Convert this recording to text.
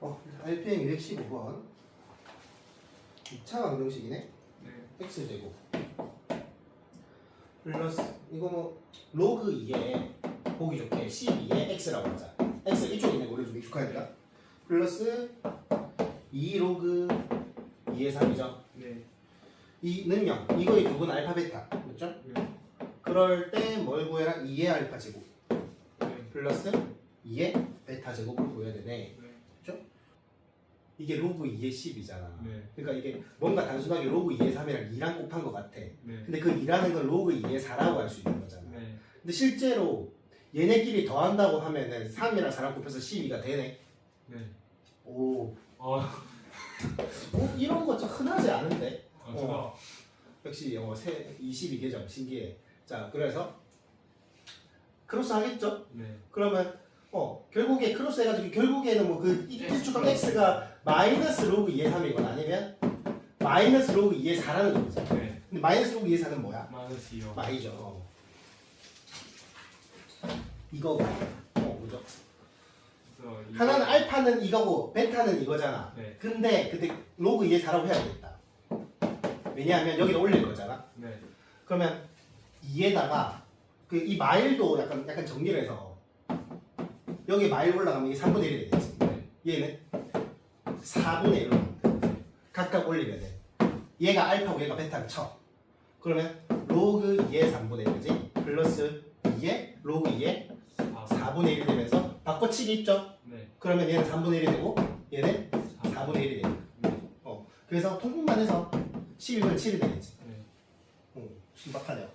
어, RPM 215번 2차 방정식이네 네. x제곱 플러스 이거 뭐 로그 2에 보기 좋게 12에 x라고 하자 x 이쪽에 있는 거를 좀 익숙하니까 플러스 2 로그 2의 3이죠 네. 이 능력 이거의 부분 알파 베타 맞죠? 네. 그럴 때 뭘 구해라? 2의 알파 제곱 네. 플러스 2의 베타 제곱을 구해야 되네 네. 이게 로그 2의 10이잖아 네. 그러니까 이게 뭔가 단순하게 로그 2의 3이랑 2랑 곱한 것 같아 네. 근데 그 2라는 건 로그 2의 4라고 할 수 있는 거잖아 네. 근데 실제로 얘네끼리 더한다고 하면은 3이랑 4랑 곱해서 12가 되네 네. 오 아, 어, 이런 거 좀 흔하지 않은데 아 제가 역시 영어 세 22계정 신기해 자 그래서 크로스 하겠죠? 네. 그러면 어 결국에 크로스 해가지고 결국에는 뭐그 일주가 x가 마이너스 로그 2의 3이거나 아니면 마이너스 로그 2의 4라는 거지 네. 근데 마이너스 로그 2의 4는 뭐야? 마이너스요. 마이죠 어. 이거고 어 이- 하나는 알파는 이거고 베타는 이거잖아 네. 근데 근데 그때 로그 2의 4라고 해야겠다 왜냐하면 여기다 올릴 거잖아 네. 그러면 2에다가 그 이 마일도 약간 약간 정리를 해서 여기 마일 올라가면 이게 3분의 1이 되겠지 네. 얘는 4분의 1로 돼. 각각 올리면 돼 얘가 알파고 얘가 베타를 쳐 그러면 로그 2의 3분의 1이지 플러스 2의 로그 2의 사. 4분의 1이 되면서 바꿔치기 있죠 네. 그러면 얘는 3분의 1이 되고 얘는 사. 4분의 1이 돼 네. 그래서 통분만 해서 11분의 7이 되겠지 네. 어, 신박하네요